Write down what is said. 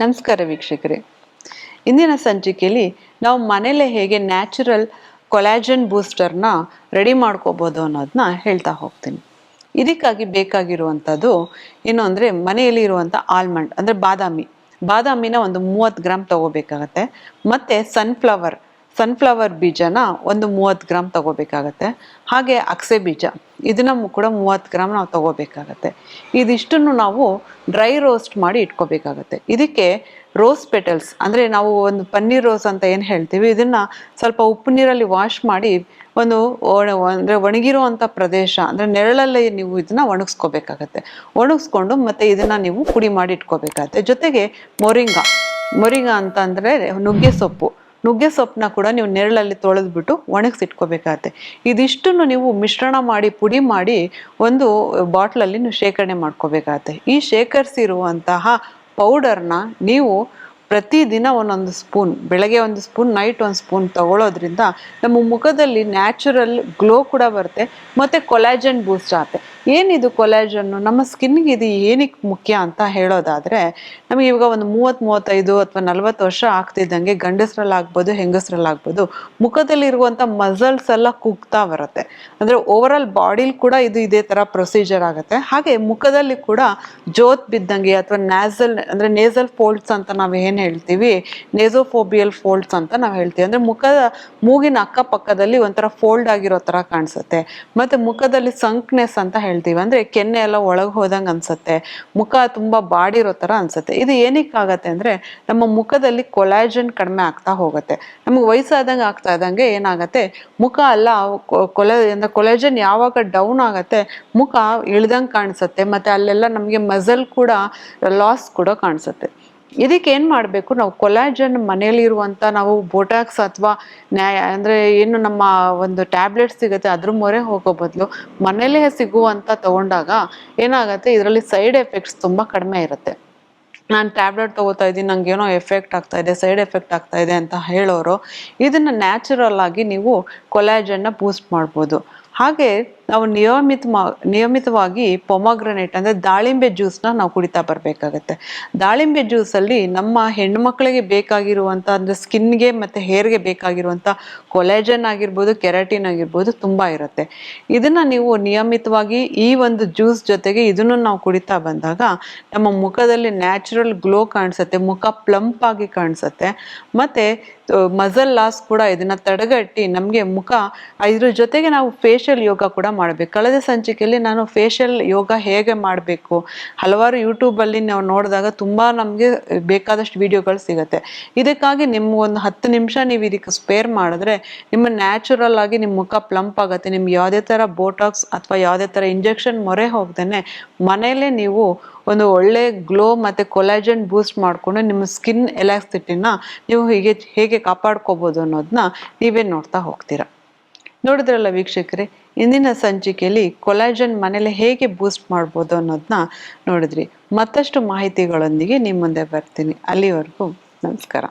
ನಮಸ್ಕಾರ ವೀಕ್ಷಕರೇ. ಇಂದಿನ ಸಂಚಿಕೆಯಲ್ಲಿ ನಾವು ಮನೆಯಲ್ಲೇ ಹೇಗೆ ನ್ಯಾಚುರಲ್ ಕೊಲಾಜನ್ ಬೂಸ್ಟರ್ನ ರೆಡಿ ಮಾಡ್ಕೋಬೋದು ಅನ್ನೋದನ್ನ ಹೇಳ್ತಾ ಹೋಗ್ತೀನಿ. ಇದಕ್ಕಾಗಿ ಬೇಕಾಗಿರುವಂಥದ್ದು ಏನು ಅಂದರೆ ಮನೆಯಲ್ಲಿ ಇರುವಂಥ ಆಲ್ಮಂಡ್ ಅಂದರೆ ಬಾದಾಮಿ. ಬಾದಾಮಿನ ಒಂದು ಮೂವತ್ತು ಗ್ರಾಮ್ ತಗೋಬೇಕಾಗತ್ತೆ. ಮತ್ತು ಸನ್ಫ್ಲವರ್ ಸನ್ಫ್ಲವರ್ ಬೀಜನ ಒಂದು ಮೂವತ್ತು ಗ್ರಾಮ್ ತಗೋಬೇಕಾಗತ್ತೆ. ಹಾಗೆ ಅಕ್ಸೆ ಬೀಜ, ಇದನ್ನು ಕೂಡ ಮೂವತ್ತು ಗ್ರಾಮ್ ನಾವು ತಗೋಬೇಕಾಗತ್ತೆ. ಇದಿಷ್ಟನ್ನು ನಾವು ಡ್ರೈ ರೋಸ್ಟ್ ಮಾಡಿ ಇಟ್ಕೋಬೇಕಾಗತ್ತೆ. ಇದಕ್ಕೆ ರೋಸ್ ಪೆಟಲ್ಸ್, ಅಂದರೆ ನಾವು ಒಂದು ಪನ್ನೀರ್ ರೋಸ್ ಅಂತ ಏನು ಹೇಳ್ತೀವಿ, ಇದನ್ನು ಸ್ವಲ್ಪ ಉಪ್ಪು ನೀರಲ್ಲಿ ವಾಶ್ ಮಾಡಿ ಒಂದು ಅಂದರೆ ಒಣಗಿರುವಂಥ ಪ್ರದೇಶ, ಅಂದರೆ ನೆರಳಲ್ಲಿ ನೀವು ಇದನ್ನು ಒಣಗಿಸ್ಕೋಬೇಕಾಗತ್ತೆ. ಒಣಗಿಸ್ಕೊಂಡು ಮತ್ತು ಇದನ್ನು ನೀವು ಪುಡಿ ಮಾಡಿ ಇಟ್ಕೋಬೇಕಾಗತ್ತೆ. ಜೊತೆಗೆ ಮೊರಿಂಗ ಮೊರಿಂಗ ಅಂತಂದರೆ ನುಗ್ಗೆ ಸೊಪ್ಪು. ನುಗ್ಗೆ ಸೊಪ್ಪನ್ನ ಕೂಡ ನೀವು ನೆರಳಲ್ಲಿ ತೊಳೆದ್ಬಿಟ್ಟು ಒಣಗಿಸಿಟ್ಕೋಬೇಕಾಗತ್ತೆ. ಇದಿಷ್ಟನ್ನು ನೀವು ಮಿಶ್ರಣ ಮಾಡಿ, ಪುಡಿ ಮಾಡಿ ಒಂದು ಬಾಟ್ಲಲ್ಲಿ ನೀವು ಶೇಖರಣೆ ಮಾಡ್ಕೋಬೇಕಾಗತ್ತೆ. ಈ ಶೇಖರಿಸಿರುವಂತಹ ಪೌಡರ್ನ ನೀವು ಪ್ರತಿದಿನ ಒಂದೊಂದು ಸ್ಪೂನ್, ಬೆಳಗ್ಗೆ ಒಂದು ಸ್ಪೂನ್, ನೈಟ್ ಒಂದು ಸ್ಪೂನ್ ತಗೊಳ್ಳೋದ್ರಿಂದ ನಮ್ಮ ಮುಖದಲ್ಲಿ ನ್ಯಾಚುರಲ್ ಗ್ಲೋ ಕೂಡ ಬರುತ್ತೆ, ಮತ್ತು ಕೊಲಾಜನ್ ಬೂಸ್ಟ್ ಆಗುತ್ತೆ. ಏನಿದು ಕೊಲಾಜನ್ನು ನಮ್ಮ ಸ್ಕಿನ್ಗೆ ಇದು ಏನಕ್ಕೆ ಮುಖ್ಯ ಅಂತ ಹೇಳೋದಾದರೆ, ನಮಗೆ ಇವಾಗ ಒಂದು ಮೂವತ್ತು, ಮೂವತ್ತೈದು ಅಥವಾ ನಲ್ವತ್ತು ವರ್ಷ ಆಗ್ತಿದ್ದಂಗೆ ಗಂಡಸರಲ್ಲಾಗ್ಬೋದು, ಹೆಂಗಸರಲ್ಲಾಗ್ಬೋದು, ಮುಖದಲ್ಲಿರುವಂಥ ಮಸಲ್ಸ್ ಎಲ್ಲ ಕುಗ್ತಾ ಬರುತ್ತೆ. ಅಂದರೆ ಓವರ್ ಆಲ್ ಬಾಡಿಲಿ ಕೂಡ ಇದು ಇದೇ ಥರ ಪ್ರೊಸೀಜರ್ ಆಗುತ್ತೆ. ಹಾಗೆ ಮುಖದಲ್ಲಿ ಕೂಡ ಜೋತ್ ಬಿದ್ದಂಗೆ ಅಥವಾ ನ್ಯಾಸಲ್ ಅಂದರೆ ನೇಸಲ್ ಫೋಲ್ಡ್ಸ್ ಅಂತ ನಾವು ಏನು ಹೇಳ್ತೀವಿ? ನೇಸೋಫೋಬಿಯಲ್ ಫೋಲ್ಡ್ಸ್ ಅಂತ ನಾವು ಹೇಳ್ತೀವಿ. ಅಂದರೆ ಮುಖದ ಮೂಗಿನ ಅಕ್ಕಪಕ್ಕದಲ್ಲಿ ಒಂಥರ ಫೋಲ್ಡ್ ಆಗಿರೋ ಥರ ಕಾಣಿಸುತ್ತೆ. ಮತ್ತು ಮುಖದಲ್ಲಿ ಸಂಕ್ನೆಸ್ ಅಂತ ಹೇಳ್ತೀವಿ. ಅಂದರೆ ಕೆನ್ನೆ ಎಲ್ಲ ಒಳಗೆ ಹೋದಂಗೆ ಅನ್ಸುತ್ತೆ. ಮುಖ ತುಂಬ ಬಾಡಿರೋ ಥರ ಅನ್ಸುತ್ತೆ. ಇದು ಏನಕ್ಕಾಗತ್ತೆ ಅಂದರೆ ನಮ್ಮ ಮುಖದಲ್ಲಿ ಕೊಲಾಜನ್ ಕಡಿಮೆ ಆಗ್ತಾ ಹೋಗುತ್ತೆ. ನಮಗೆ ವಯಸ್ಸಾದಂಗೆ ಆಗ್ತಾ ಇದ್ದಂಗೆ ಏನಾಗುತ್ತೆ? ಮುಖ ಅಲ್ಲ ಕೊಲ ಕೊಲಾಜನ್ ಯಾವಾಗ ಡೌನ್ ಆಗುತ್ತೆ, ಮುಖ ಇಳ್ದಂಗೆ ಕಾಣಿಸುತ್ತೆ. ಮತ್ತು ಅಲ್ಲೆಲ್ಲ ನಮಗೆ ಮಸಲ್ ಕೂಡ ಲಾಸ್ ಕೂಡ ಕಾಣಿಸುತ್ತೆ. ಇದಕ್ಕೆ ಏನು ಮಾಡಬೇಕು? ನಾವು ಕೊಲಾಜನ್ ಮನೆಯಲ್ಲಿರುವಂಥ ನಾವು ಬೋಟಾಕ್ಸ್ ಅಥವಾ ನ್ಯಾಯ ಅಂದರೆ ಏನು ನಮ್ಮ ಒಂದು ಟ್ಯಾಬ್ಲೆಟ್ ಸಿಗುತ್ತೆ ಅದ್ರ ಮೊರೆ ಹೋಗೋ ಬದಲು ಮನೆಯಲ್ಲೇ ಸಿಗುವಂಥ ತಗೊಂಡಾಗ ಏನಾಗುತ್ತೆ? ಇದರಲ್ಲಿ ಸೈಡ್ ಎಫೆಕ್ಟ್ಸ್ ತುಂಬ ಕಡಿಮೆ ಇರುತ್ತೆ. ನಾನು ಟ್ಯಾಬ್ಲೆಟ್ ತಗೋತಾ ಇದ್ದೀನಿ ನಂಗೆ ಏನೋ ಎಫೆಕ್ಟ್ ಆಗ್ತಾ ಇದೆ, ಸೈಡ್ ಎಫೆಕ್ಟ್ ಆಗ್ತಾ ಇದೆ ಅಂತ ಹೇಳೋರು, ಇದನ್ನು ನ್ಯಾಚುರಲ್ ಆಗಿ ನೀವು ಕೊಲಾಜನ್ನ ಬೂಸ್ಟ್ ಮಾಡ್ಬೋದು. ಹಾಗೆ ನಾವು ನಿಯಮಿತ ನಿಯಮಿತವಾಗಿ ಪೊಮಾಗ್ರನೇಟ್ ಅಂದರೆ ದಾಳಿಂಬೆ ಜ್ಯೂಸ್ನ ನಾವು ಕುಡಿತಾ ಬರಬೇಕಾಗತ್ತೆ. ದಾಳಿಂಬೆ ಜ್ಯೂಸಲ್ಲಿ ನಮ್ಮ ಹೆಣ್ಮಕ್ಳಿಗೆ ಬೇಕಾಗಿರುವಂಥ ಅಂದರೆ ಸ್ಕಿನ್ಗೆ ಮತ್ತು ಹೇರ್ಗೆ ಬೇಕಾಗಿರುವಂಥ ಕೊಲೆಜನ್ ಆಗಿರ್ಬೋದು ಕೆರಾಟಿನ್ ಆಗಿರ್ಬೋದು ತುಂಬ ಇರುತ್ತೆ. ಇದನ್ನು ನೀವು ನಿಯಮಿತವಾಗಿ ಈ ಒಂದು ಜ್ಯೂಸ್ ಜೊತೆಗೆ ಇದನ್ನು ನಾವು ಕುಡಿತಾ ಬಂದಾಗ ನಮ್ಮ ಮುಖದಲ್ಲಿ ನ್ಯಾಚುರಲ್ ಗ್ಲೋ ಕಾಣಿಸುತ್ತೆ, ಮುಖ ಪ್ಲಂಪ್ ಆಗಿ ಕಾಣಿಸುತ್ತೆ. ಮತ್ತು ಮಸಲ್ ಲಾಸ್ ಕೂಡ ಇದನ್ನ ತಡೆಗಟ್ಟಿ ನಮಗೆ ಮುಖ, ಇದ್ರ ಜೊತೆಗೆ ನಾವು ಫೇಶಿಯಲ್ ಯೋಗ ಕೂಡ ಮಾಡಬೇಕು. ಕಳೆದ ಸಂಚಿಕೆಯಲ್ಲಿ ನಾನು ಫೇಶಿಯಲ್ ಯೋಗ ಹೇಗೆ ಮಾಡಬೇಕು? ಹಲವಾರು ಯೂಟ್ಯೂಬಲ್ಲಿ ನಾವು ನೋಡಿದಾಗ ತುಂಬ ನಮಗೆ ಬೇಕಾದಷ್ಟು ವಿಡಿಯೋಗಳು ಸಿಗುತ್ತೆ. ಇದಕ್ಕಾಗಿ ನಿಮ್ಮ ಒಂದು ಹತ್ತು ನಿಮಿಷ ನೀವು ಇದಕ್ಕೆ ಸ್ಪೇರ್ ಮಾಡಿದ್ರೆ ನಿಮ್ಮ ನ್ಯಾಚುರಲ್ ಆಗಿ ನಿಮ್ಮ ಮುಖ ಪ್ಲಂಪ್ ಆಗುತ್ತೆ. ನಿಮ್ಗೆ ಯಾವುದೇ ಥರ ಬೋಟಾಕ್ಸ್ ಅಥವಾ ಯಾವುದೇ ಥರ ಇಂಜೆಕ್ಷನ್ ಮೊರೆ ಹೋಗ್ದೇ ಮನೆಯಲ್ಲೇ ನೀವು ಒಂದು ಒಳ್ಳೆ ಗ್ಲೋ ಮತ್ತು ಕೊಲಾಜನ್ ಬೂಸ್ಟ್ ಮಾಡಿಕೊಂಡು ನಿಮ್ಮ ಸ್ಕಿನ್ ಎಲಾಕ್ಸಿಟಿನ ನೀವು ಹೀಗೆ, ಹೇಗೆ ಕಾಪಾಡ್ಕೋಬೋದು ಅನ್ನೋದನ್ನ ನೀವೇ ನೋಡ್ತಾ ಹೋಗ್ತೀರಾ. ನೋಡಿದ್ರಲ್ಲ ವೀಕ್ಷಕರೇ, ಇಂದಿನ ಸಂಚಿಕೆಯಲ್ಲಿ ಕೊಲಾಜನ್ ಮನೇಲಿ ಹೇಗೆ ಬೂಸ್ಟ್ ಮಾಡ್ಬೋದು ಅನ್ನೋದನ್ನ ನೋಡಿದ್ರಿ. ಮತ್ತಷ್ಟು ಮಾಹಿತಿಗಳೊಂದಿಗೆ ನಿಮ್ಮ ಮುಂದೆ ಬರ್ತೀನಿ. ಅಲ್ಲಿವರೆಗೂ ನಮಸ್ಕಾರ.